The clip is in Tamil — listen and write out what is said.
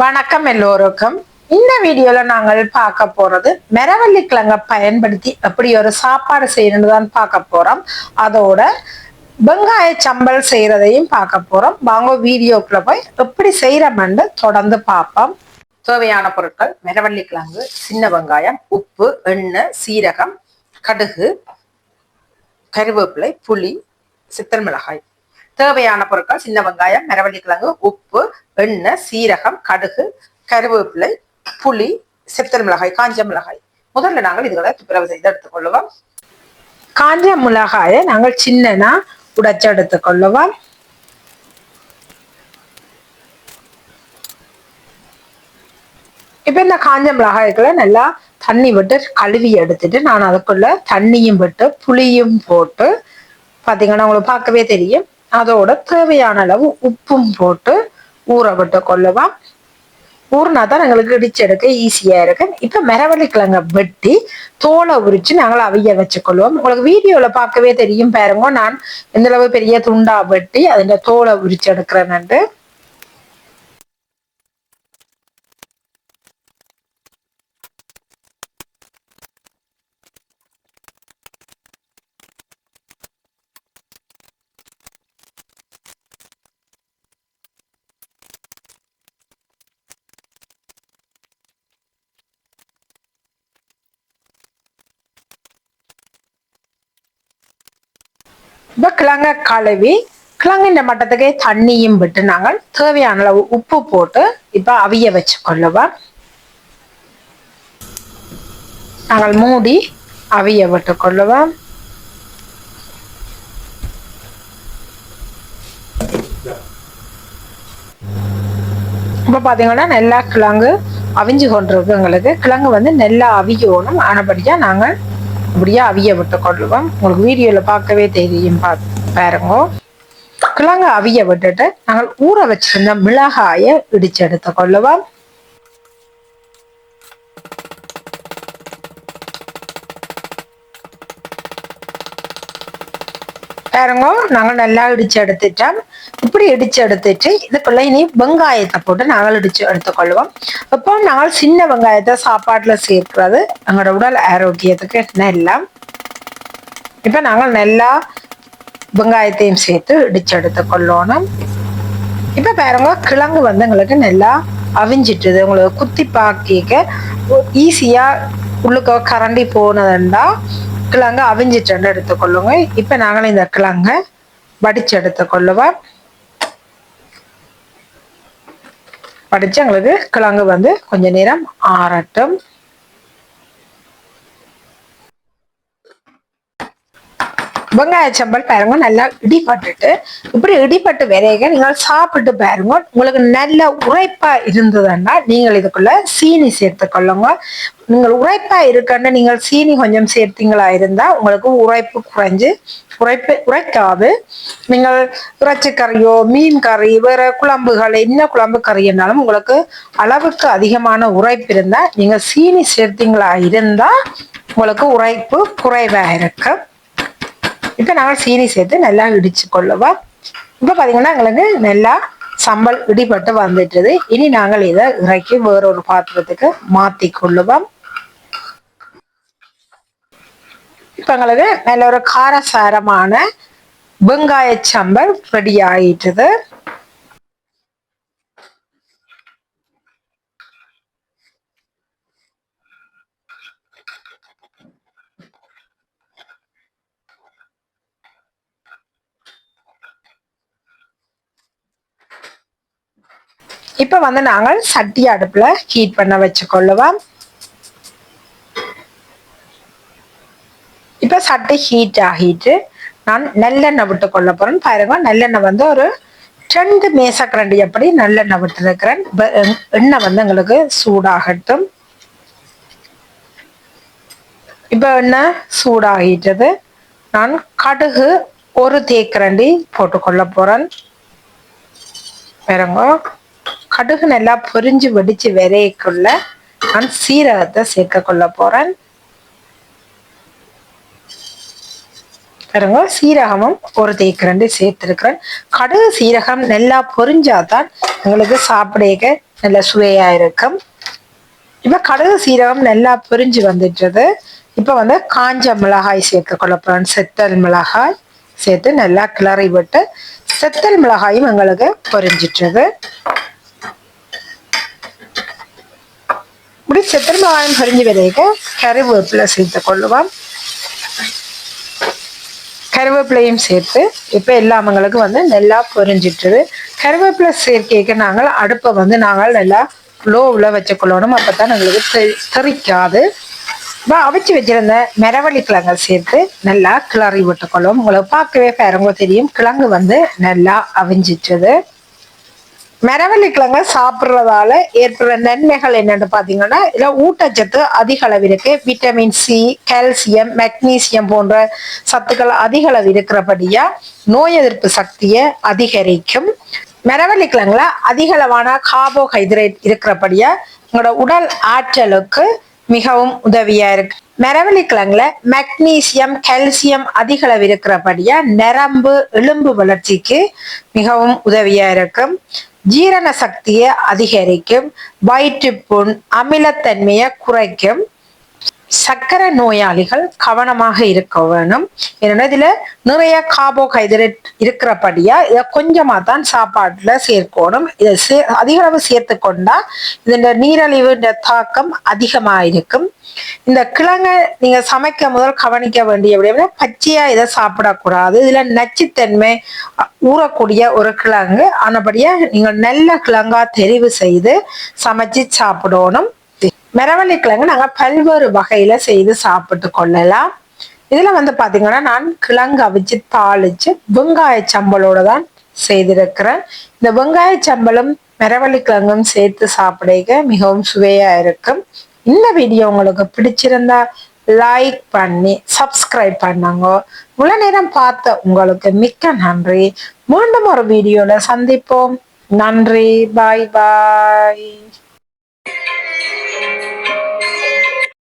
வணக்கம் எல்லோருக்கும். இந்த வீடியோல நாங்கள் பார்க்க போறது மெரவள்ளி கிழங்க பயன்படுத்தி எப்படி ஒரு சாப்பாடு செய்யணும்னு தான் பார்க்க போறோம். அதோட வெங்காய சம்பல் செய்யறதையும் பார்க்க போறோம். வாங்க வீடியோக்குள்ள போய் எப்படி செய்யறோம்னு தொடர்ந்து பார்ப்போம். தேவையான பொருட்கள் மரவள்ளி கிழங்கு சின்ன வெங்காயம் உப்பு எண்ணெய் சீரகம் கடுகு கருவேப்பிலை புளி சித்தல் மிளகாய். தேவையான பொருட்கள் சின்ன வெங்காயம் மரவள்ளிக்கிழங்கு உப்பு எண்ணெய் சீரகம் கடுகு கருவேப்பிலை புளி சித்தல் மிளகாய் காஞ்ச மிளகாய். முதல்ல நாங்கள் இதுகளை துப்புரவு செய்து எடுத்துக்கொள்ளுவோம் காஞ்ச மிளகாயை நாங்கள் சின்னனா உடைச்சு எடுத்துக்கொள்ளுவோம் இப்ப இந்த காஞ்ச மிளகாய்களை நல்லா தண்ணி விட்டு கழுவி எடுத்துட்டு நான் அதுக்குள்ள தண்ணியும் விட்டு புளியும் போட்டு பாத்தீங்கன்னா உங்களுக்கு பார்க்கவே தெரியும். அதோட தேவையான அளவு உப்பும் போட்டு ஊற விட்டு கொள்ளுவோம் ஊறினா தான் எங்களுக்கு இடிச்செடுக்க ஈஸியா இருக்கு இப்ப மிரவள்ளிக்கிழங்க கிழங்க வெட்டி தோலை உரிச்சு நாங்கள் அவிய வச்சுக்கொள்வோம். உங்களுக்கு வீடியோல பார்க்கவே தெரியும் பாருங்க. நான் இந்த அளவு பெரிய துண்டா வெட்டி அதில் தோலை உரிச்சு எடுக்கிறேன்னு இப்ப கிழங்க கழுவி கிழங்கின் மட்டத்துக்கே தண்ணியும் விட்டு நாங்கள் தேவையான அளவு உப்பு போட்டு இப்ப அவிய வச்சு கொள்ளுவோம் நாங்கள் மூடி அவிய விட்டு கொள்ளுவோம் இப்ப பாத்தீங்கன்னா நெல்லா கிழங்கு அவிஞ்சு கொண்டிருக்கு எங்களுக்கு. கிழங்கு வந்து நெல்லா அவியணும். ஆனபடியா நாங்கள் இப்படியே அவிய விட்டு கொள்ளுவோம். உங்களுக்கு வீடியோவில் பார்க்கவே தெரியும். பா பாருங்க. கிழங்கு அவிய விட்டுட்டு நாங்கள் ஊற வச்சிருந்த மிளகாயை இடிச்சு எடுத்து கொள்ளுவோம். பாருங்க நாங்கள் நல்லா இடிச்சு எடுத்துட்டோம். இப்படி இடிச்சு எடுத்துட்டு இதுக்குள்ள இனி வெங்காயத்தை போட்டு நாங்கள் இடிச்சு எடுத்துக்கொள்வோம் இப்போ நாங்கள் சின்ன வெங்காயத்தை சாப்பாட்டுல சேர்க்கிறது எங்களோட உடல் ஆரோக்கியத்துக்கு நல்லா. இப்ப நாங்கள் நல்லா வெங்காயத்தையும் சேர்த்து இடிச்சு எடுத்துக்கொள்ளணும் இப்ப பாருங்க கிழங்கு வந்து எங்களுக்கு நல்லா அவிஞ்சிட்டுது. உங்களுக்கு குத்தி பாக்கிக்க ஈஸியா உள்ளுக்க கரண்டி போனதுண்டா கிழங்கு அவிஞ்சிட்டு எடுத்துக்கொள்ளுங்க. இப்ப நாங்களும் இந்த கிழங்க வடிச்சு எடுத்துக்கொள்ளுவோம். வடிச்சு எங்களுக்கு கிழங்கு வந்து கொஞ்ச நேரம் ஆறட்டும். வெங்காய சம்பல் பாருங்க நல்லா இடிப்பட்டுட்டு இப்படி இடிபட்டு விரைக நீங்கள் சாப்பிட்டு பாருங்க. உங்களுக்கு நல்ல உரைப்பா இருந்ததுன்னா நீங்கள் இதுக்குள்ள சீனி சேர்த்து கொள்ளுங்க. நீங்கள் உரைப்பா இருக்கன்னு நீங்கள் சீனி கொஞ்சம் சேர்த்தீங்களா இருந்தா உங்களுக்கு உரைப்பு குறைஞ்சு உரைப்பு உரைக்காது நீங்கள் இறைச்சி கறியோ மீன் கறி வேற குழம்புகள் என்ன குழம்பு கறினாலும் உங்களுக்கு அளவுக்கு அதிகமான உரைப்பு இருந்தா நீங்கள் சீனி சேர்த்தீங்களா இருந்தா உங்களுக்கு உரைப்பு குறைவா இருக்கும். இப்போ நாங்கள் சீனி சேர்த்து நல்லா இடிச்சு கொள்ளுவோம் இப்போ பார்த்தீங்கன்னா எங்களுக்கு நல்லா சம்பல் இடிபட்டு வந்துட்டுது இனி நாங்கள் இதை இறக்கி வேறொரு பாத்திரத்துக்கு மாற்றி கொள்ளுவோம். இப்போ எங்களுக்கு நல்ல ஒரு காரசாரமான வெங்காய சம்பல் ரெடி ஆயிட்டுது. இப்ப வந்து நாங்கள் சட்டி அடுப்புல ஹீட் பண்ண வச்சுக்கொள்ளுவோம். இப்ப சட்டி ஹீட் ஆகிட்டு நான் நல்லெண்ணெய் விட்டு கொள்ள போறேன். பாருங்க நல்லெண்ணெய் வந்து ஒரு ரெண்டு மேசக்கரண்டி அப்படி நல்லெண்ணெய் விட்டுருக்கிறேன். எண்ணெய் வந்து எங்களுக்கு சூடாகட்டும். இப்போ எண்ணெய் சூடாகிட்டது. நான் கடுகு ஒரு தேக்கரண்டி போட்டுக்கொள்ள போறேன். பாருங்க. கடுகு நல்லா பொரிஞ்சு வெடிச்சு விதைக்குள்ள நான் சீரகத்தை சேர்க்க கொள்ள போறேன். பாருங்க சீரகமும் ஒரு தேக்கரண்டு சேர்த்துருக்கிறேன். கடுகு சீரகம் நல்லா பொரிஞ்சாதான் எங்களுக்கு சாப்பிடக்க நல்ல சுவையா இருக்கும். இப்ப கடுகு சீரகம் நல்லா பொரிஞ்சு வந்துட்டுது. இப்ப வந்து காஞ்ச மிளகாய் சேர்க்க கொள்ள போறேன். செத்தல் மிளகாய் சேர்த்து நல்லா கிளறி விட்டு செத்தல் மிளகாயும் எங்களுக்கு பொரிஞ்சிட்டுது இப்படி செத்தல் மிளகாயும் கருவேப்பிலை சேர்த்து கொள்ளுவோம் கருவேப்பிலையும் சேர்த்து இப்போ எல்லாம் வந்து நல்லா பொரிஞ்சிட்டுது கருவேப்பிலை சேர்க்கைக்கு நாங்கள் அடுப்பை வந்து நாங்கள் நல்லா லோவில் வச்சுக்கொள்ளணும் அப்போ தான் எங்களுக்கு தெரிக்காது இப்போ அவிச்சு வச்சிருந்த மரவள்ளி கிழங்கு சேர்த்து நல்லா கிளறி விட்டுக்கொள்ளும் உங்களுக்கு பார்க்கவே பாருங்க தெரியும் கிழங்கு வந்து நல்லா அவிஞ்சிட்டுது மரவள்ளிக்கிழங்கு சாப்பிட்றதால ஏற்படுற நன்மைகள் என்னன்னு பார்த்தீங்கன்னா இதில் ஊட்டச்சத்து அதிக அளவு இருக்கு. விட்டமின் சி கால்சியம் மெக்னீசியம் போன்ற சத்துக்கள் அதிக அளவு இருக்கிறபடியா நோய் எதிர்ப்பு சக்தியை அதிகரிக்கும். மரவள்ளிக்கிழங்குல அதிக அளவான கார்போஹைட்ரேட் இருக்கிறபடியா உங்களோட உடல் ஆற்றலுக்கு மிகவும் உதவியா இருக்கு. மரவள்ளிக்கிழங்குல மெக்னீசியம் கால்சியம் அதிக அளவு இருக்கிறபடியா நரம்பு எலும்பு வளர்ச்சிக்கு மிகவும் உதவியா இருக்கும். ஜீரண சக்தியை அதிகரிக்கும் வயிற்றுப்புண் அமிலத்தன்மையை குறைக்கும் சர்க்கரை நோயாளிகள் கவனமாக இருக்க வேணும். ஏன்னா இதுல நிறைய கார்போஹைட்ரேட் இருக்கிறபடியா இதை கொஞ்சமா தான் சாப்பாட்டுல சேர்க்கணும். இதை சே அதிக அளவு சேர்த்து கொண்டா இதோட நீரழிவு தாக்கம் அதிகமா இருக்கும் இந்த கிழங்க நீங்க சமைக்க முதல் கவனிக்க வேண்டிய விட பச்சையா இதை சாப்பிடக்கூடாது. இதுல நச்சுத்தன்மை ஊறக்கூடிய ஒரு கிழங்கு. ஆனபடியா நீங்க நல்ல கிழங்கா தெரிவு செய்து சமைச்சு சாப்பிடணும். மெரவள்ளி கிழங்கு நாங்கள் பல்வேறு வகையில் செய்து சாப்பிட்டு கொள்ளலாம். இதில் வந்து பார்த்தீங்கன்னா நான் கிழங்கு அவிச்சு தாளிச்சு வெங்காய சம்பளோட தான் செய்திருக்கிறேன். இந்த வெங்காய சம்பளம் மெரவள்ளிக்கிழங்கும் சேர்த்து சாப்பிடுக மிகவும் சுவையாக இருக்கும். இந்த வீடியோ உங்களுக்கு பிடிச்சிருந்தா லைக் பண்ணி சப்ஸ்கிரைப் பண்ணாங்க. இவ்வளோ நேரம் பார்த்த உங்களுக்கு மிக்க நன்றி. மீண்டும் ஒரு வீடியோவில் சந்திப்போம். நன்றி. பாய் பாய்